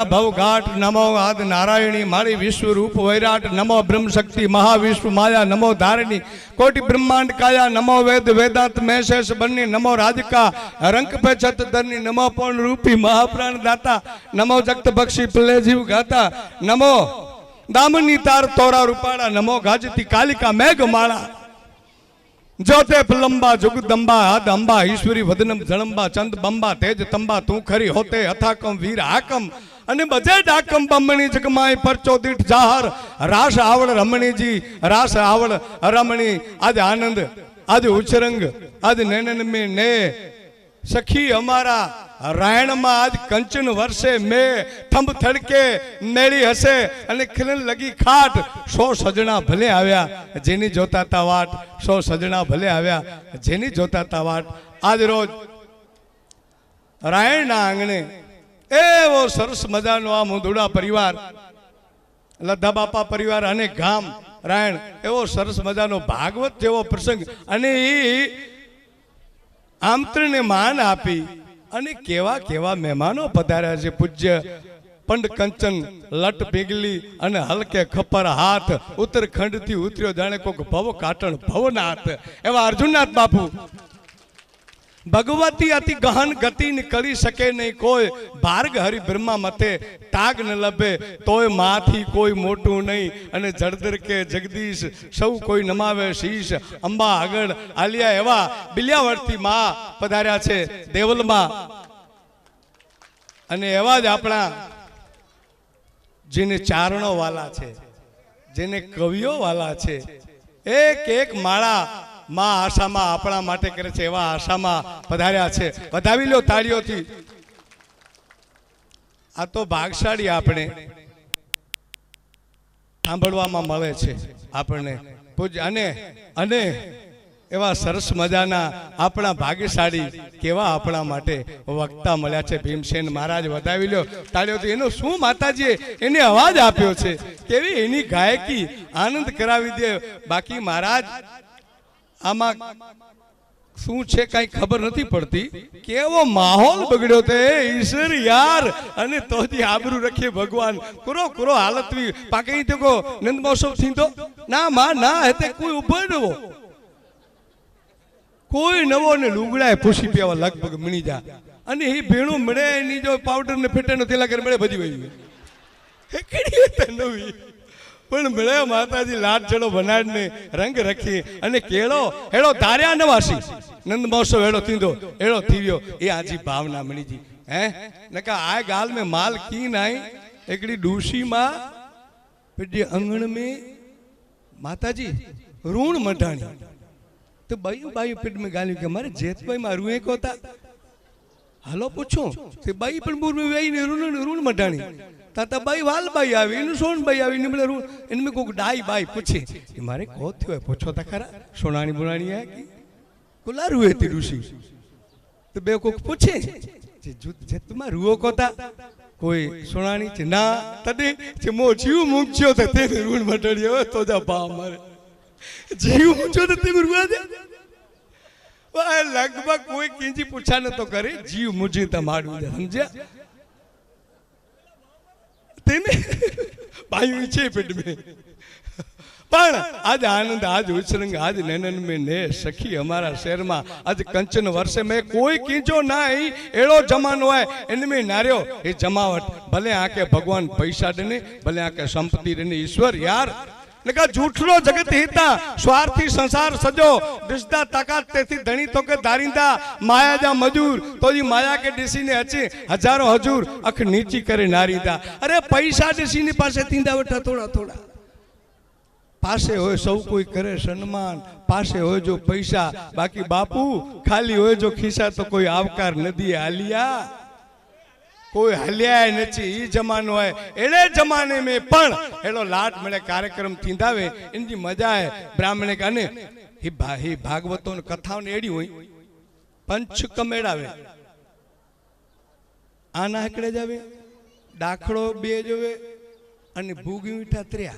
ભવઘાટ નમો આદ નારાયણી, મારી વિશ્વ રૂપ વૈરાટ, નમો બ્રહ્મ શક્તિ મહાવિશ્વ માયા, નમો ધારિણી, કોટિ બ્રહ્માંડ કાયા, નમો વેદ, વેદાંત મહેશેષ બન્ની નમો રાજકા રંક પે છત ધરની નમો પૂર્ણ રૂપી, મહાપ્રાણ દાતા, નમો જગત બક્ષી પલ્લે જીવ ગાતા, નમો દામની તાર, તોરા રૂપાળા, નમો ગાજતી કાલિકા મેઘ માળા જોતે ફલંબા, જુગદંબા હાદ અંબા ઈશ્વરી વદનમ, જળંબા ચંદ બંબા તેજ તંબા તું ખરી હોતે, અથાકમ, વીર હાકમ અને બધે ડાકમ બમણી જગમાય પરચો દીઠ જાહર. રાસ આવડ રમણીજી, રાસ આવડ રમણી. આજ આનંદ, આજ ઉછરંગ, આજ નૈનન મે ને. સખી અમારા રાયણમાં આજ કંચન વર્ષે મે. થંભ થડકે મેળી હશે અને ખીલન લગી ખાટ. સો સજણા ભલે આવ્યા, જેની જોતા તા વાટ. સો સજણા ભલે આવ્યા, જેની જોતા તા વાટ. આજ રોજ રાયણના આંગણે એવો સરસ મજાનો આ મુંદુડા પરિવાર. લદ્ધા બાપા પરિવાર અને ગામ, રાયણ, એવો સરસ મજાનો ભાગવત જેવો પ્રસંગ. અને એ આમંત્રણને માન આપી અને કેવા કેવા મહેમાનો પધાર્યા છે. પૂજ્ય પંડ કંચન, લટ પીગલી અને હલકે ખપર હાથ, ઉત્તરખંડથી ઉતર્યો. જાણે કોક ભવ કાટણ ભવનાથ. એવા અર્જુનનાથ બાપુ ભગવતી અતિ ગહન ગતિ કરી શકે નહીં કોઈ. ભાર્ગ હરિ બ્રહ્મા મતે તાગ ન લભે, તોય માથી કોઈ મોટું નહીં. અને જળદર કે જગદીશ, સૌ કોઈ નમાવે શીશ. અંબા આગળ આલિયા એવા બિલિયાવળથી માં પધાર્યા છે દેવલમાં. અને એવા જ આપણા જેને ચારણો વાલા છે, જેને કવિઓ વાલા છે. એક એક માળા માં આશામાં આપણા માટે કરે છે, એવા આશામાં પધાર્યા છે. વધાવી લો તાળીઓથી. આ તો ભાગશાળી આપણે સાંભળવામાં મળે છે આપણને. અને અને એવા સરસ મજાના આપણા ભાગ્યશાળી કેવા આપણા માટે વક્તા મળ્યા છે. ભીમસેન મહારાજ, વધાવી લ્યો તાળીઓથી. એનો શું માતાજીએ એને અવાજ આપ્યો છે? કેવી એની ગાયકી આનંદ કરાવી દે. બાકી મહારાજ આમાં શું છે કઈ ખબર નથી પડતી. કેવો માહોલ બગડ્યો તે, ઈશ્વર યાર. અને તોથી આબરૂ રખીએ ભગવાન. કુરો કુરો હાલત પાકે તો કો નંદ મહોત્સવ થીંદો ના, માં, ના હેતે કોઈ ઊભો નવો કોઈ નવો ને લુગડાએ પૂછી પીવા લગભગ મણી જા. અને એ ભેણું મળે એની જો પાવડર ને ફેટે નો તેલા કરે મળે બધી વહી નવી? પણ ભલે માતાજી લાટ ચડો બનાવીને રંગ રખી અને કેળો, હેડો ધાર્યા નવાસી નંદ મહોત્સવ હેડો થીંદો હેડો થીવ્યો. એ આજી ભાવના મણીજી હે? નકા આ ગાલ મેં માલ કી નાઈ. એકડી ડૂસી માં પેટી અંગણ મેં માતાજી ઋણ મઢાણી. તો બાયું બાયું પેટ મેં ગાલ્યું કે મારે જેતભાઈ માં રૂએ કોતા હાલો પૂછું. તે બાઈ પણ મૂર મેં વેઈને ઋણ ઋણ મઢાણી. તાતા બાઈ વાલ બાઈ આવી, એનું સોન બાઈ આવી ને મને એને મેં કોક ડાઈ બાઈ પૂછે. એ મારે કહો થયો? પૂછો તા ખરા. સોનાણી બોલાણી આ કે? કુલા રૂએ તી ઋષિ. તો બે કોક પૂછે. જે જૂથ જેતમાં રૂઓ કોતા, કોઈ સોનાણી છે, ના, તને જે મો જીવ મૂક્યો તો તે ઋણ મટાડ્યો તો જા બા મારે જીવ મૂક્યો તો તે રૂવા દે. લગભગ કોઈ કીંજી પૂછા તો કરે, જીવ મુજી તમારું સમજ્યા? તેને પાયું છે પેટ મેં પણ આજ આનંદ, આજ ઉછરંગ આજ નૈનન મેં ને સખી અમારા શહેરમાં આજ કંચન વર્ષે મેં કોઈ કીજો નહીં એળો જમાનો હોય એને મેં નાર્યો, એ જમાવટ. ભલે આકે ભગવાન પૈસા દેને, ભલે આકે સંપત્તિ દેને, ઈશ્વર યાર નકા જૂઠલો જગત હિતા, સ્વાર્થી સંસાર સજો દિશતા તાકાત તેથી ધણી તો કે દારિંદા માયા જા મજૂર, તો જી માયા કે ડીસીને અચે હજારો હજૂર, અખ નીચી કરે નારીદા. અરે પૈસા ડીસીની પાસે તીંદા બેઠા થોડા થોડા. પાસે હોય સૌ કોઈ કરે સન્માન, પાસે હોય જો પૈસા, બાકી બાપુ ખાલી હોય જો ખિસ્સા તો કોઈ આવકાર નદી હાલિયા કોઈ હલ્યા નથી એ જમાનો હોય. એને જમાને મેં પણ એનો લાટ મળે, કાર્યક્રમ થીંદાવે એની મજા બ્રાહ્મણે અને ભા ભાગવતો કથાઓને એડી હોય. પંચ કમેડાવે. આના હકડે જાવે દાખલો બે જોવે અને ભૂગી મીઠા ત્ર્યા.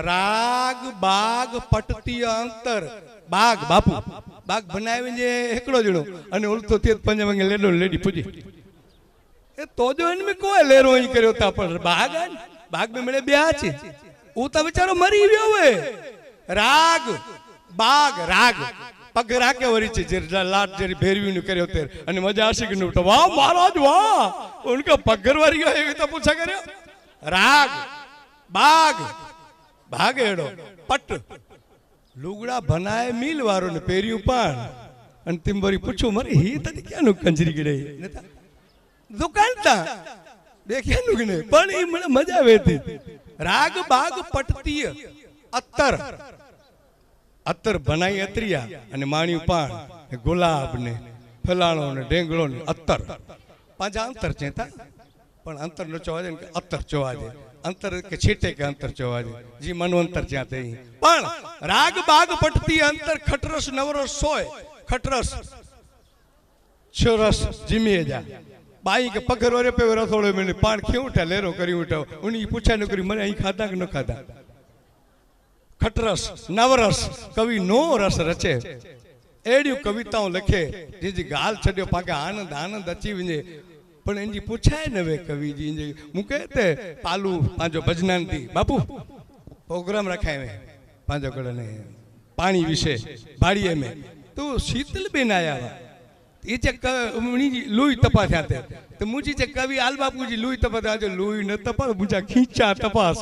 રાગ, બાગ, પટતી અંતર. બાગ, બાપુ. બાગ બનાવીને એકડો જણો અને ઉલતો તે પંજે લેડો લેડી પૂજી. એ તો જો એને કોઈ લેરો અહીં કર્યો તા, પણ બાગ બાગ મેં મળે બે છે. હું તો બિચારો મરી ગયો હવે. રાગ, બાગ, રાગ. પગ રાખે વરી છે, જે લાટ જેરી ભેરવી નું કર્યો તેર. અને મજા આવશે કે નું વાહ, મહારાજ, વાહ. ઉનકા પગર વરી ગયો એવી તો પૂછા કર્યો. રાગ, બાગ. ભાગેડો પટ. લુગડા ભનાય મિલ વાળો ને પહેર્યું પણ. અને તિંબરી પૂછું મારે હી તને ક્યાંનું કંજરી ગઈ દુકાન તા. દેખ્યાનું કે નહીં, પણ એ મને મજા આવે હતી. રાગ બાગ પટતીય, અત્તર. અત્તર ભનાઈ અત્રિયા અને માણ્યું પાણ. ગુલાબ ને ફલાણો ને ઢેંગળો ને અત્તર. પાંચ અંતર ચેતા પણ અંતર નો ચોવા દે અત્તર ચોવા દે અંતર કે છેટે કે અંતર જોવા જી મનુ અંતર જ્યાં તે પણ રાગ બાગ પટતી અંતર ખટરસ નવરસ સોય. ખટરસ. છરસ જીમીએ જા. બાઈ કે પગર વરે પે રસોડો મેલી પાણ કેવું ઉઠા? લેરો કરી ઉઠાવ ઉની પૂછા ન કરી મને અહીં ખાધા કે ન ખાધા? ખટરસ નવરસ. કવિ નો રસ રચે. એડિયું કવિતાઓ લખે. જે ગાલ છડ્યો પાકે આનંદ આનંદ અચી વञे પણ એની પૂછાય ને હવે કવિજી હું કહે તે, પાલુ, પાંજો ભજનાનથી બાપુ, પ્રોગ્રામ રખાય મેં પાંજો કડને પાણી વિશે ભાડીએ મેં તો શીતલબેન આવ્યા એ જે લોહી તપાસ તે. તો મુજી જે કવિ આલ બાપુજી લોહી તપાસ આજે લોહી ન તપાસ, મુજા ખીચા તપાસ.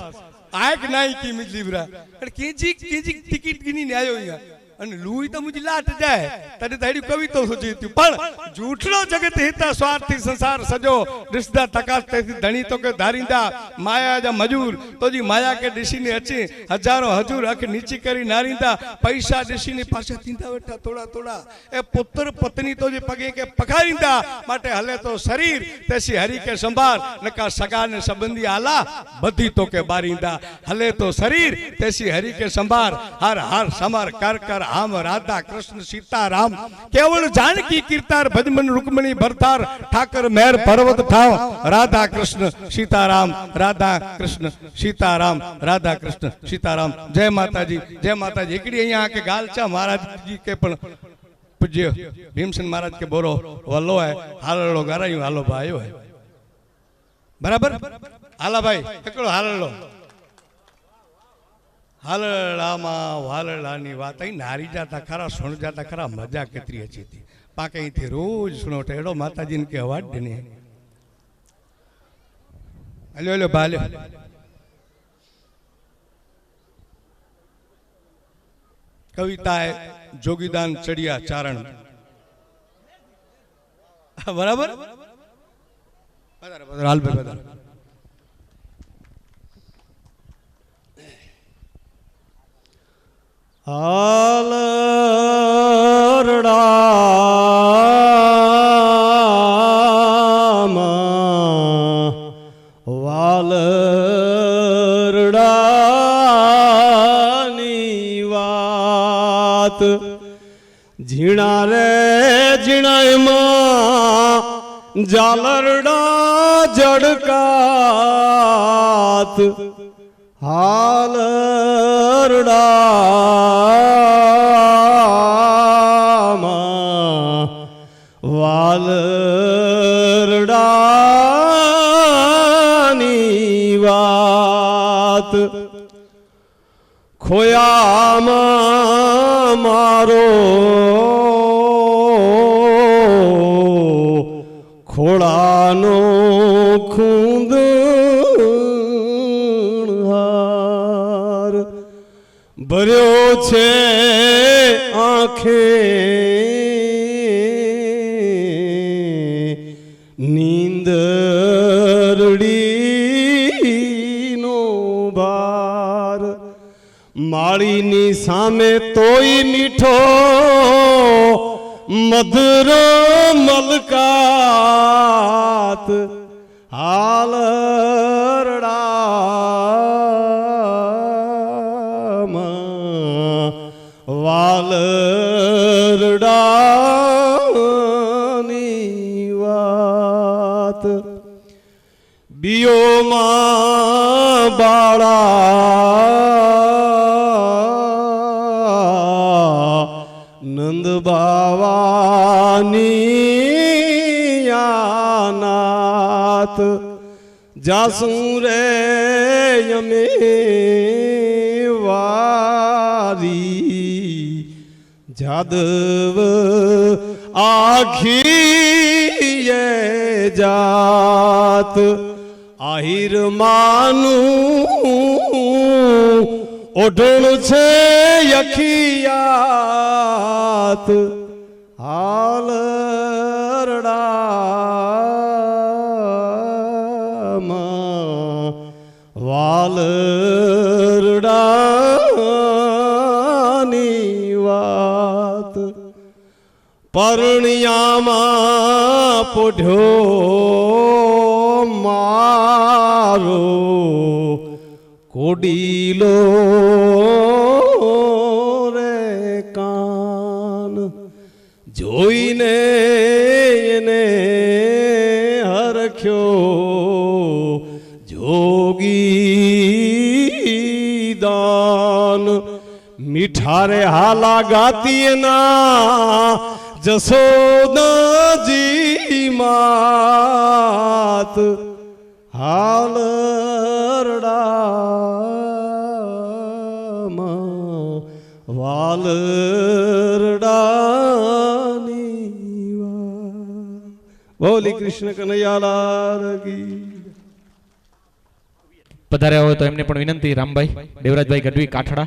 આયક નાઈ કી મિલીબરા અને કીજી કેજી ટિકિટ ગીની ને આયો અહીંયા. અને લુઈ તો મુજી લાટ જાય. તને તારી કવિતા સોચી હતી પણ જૂઠનો જગત હિતા સ્વાર્થી સંસાર સજો. રિશ્તા તકાસ તેથી ધણી તો કે ધારીંદા. માયા જા મજૂર. તો જી માયા કે ડીશીને અચી. હજારો હજૂર અખ નીચી કરી નારીંદા. પૈસા દિશીની પાસે તીંધા બેઠા થોડા થોડા. એ પુત્ર પત્ની તો જે પગે કે પખારીંદા. માટે હલે તો શરીર. તેસી હરી કે સંભાર. નકા સગા ને સંબંધી આલા બધી તો કે બારીંદા. હલે તો શરીર. તેસી હરી કે સંભાર. હર હર સમર, કર કર આમ રાધા કૃષ્ણ, સીતારામ, કેવળ જાનકી, કીર્તાર, ભજમન, રૂકમણી, ભરતાર, ઠાકર, મેર પર્વત ઠાવ રાધા કૃષ્ણ, સીતારામ, રાધા કૃષ્ણ, સીતારામ, રાધા કૃષ્ણ, સીતારામ. જય માતાજી જય માતાજી. એકડી અહીંયા કે ગાલચા મહારાજજી કે પણ પૂજ્ય ભીમસેન મહારાજ કે બોરો વલ્લો હે હાલડો ગારાયું, હાલો ભાઈ હે બરાબર? હાલા ભાઈ, એકડો હાલડો હાલડામાં વાલડાની વાત અહીં નારી જાતા ખરા સુણ જાતા ખરા મજા કેટલી હચી હતી. પાકે અહીંથી રોજ સુણો ટેડો માતાજીને કે અવાજ ને. Hello hello ભાલ્યો. કવિતા હે જોગીદાન ચડિયા ચારણ. બરાબર? બરાબર હાલ પધારો, હાલરડામાં વાલરડાની વાત. ઝીણા રે ઝીણાઈમાં જાલરડા જડકાત હાલરડામાં વાલરડાની વાત. ખોયામાં મારો ખોળાનો ખૂંદહાર ભર્યો છે. આંખે નીંદરડીનો ભાર. માળીની સામે તોય મીઠો મધુર મલકાત. વાત જાસું રે અમે વારી જાદવ આખી જાત આહિર માનું ઓઢણું છે યખિયાત હાલ વાલરડાની વાત. પરણિયામાં પોઢ્યો મારો કોડીલો રે કાન. જોઈને એને હરખ્યો મીઠારે હાલા ગાતી ના જસોદાજી માત હાલ વાલરડાની. બોલી કૃષ્ણ કનૈયાલાલ કી પધાર્યા હોય તો એમને પણ વિનંતી રામભાઈ દેવરાજભાઈ ગઢવી કાઠડા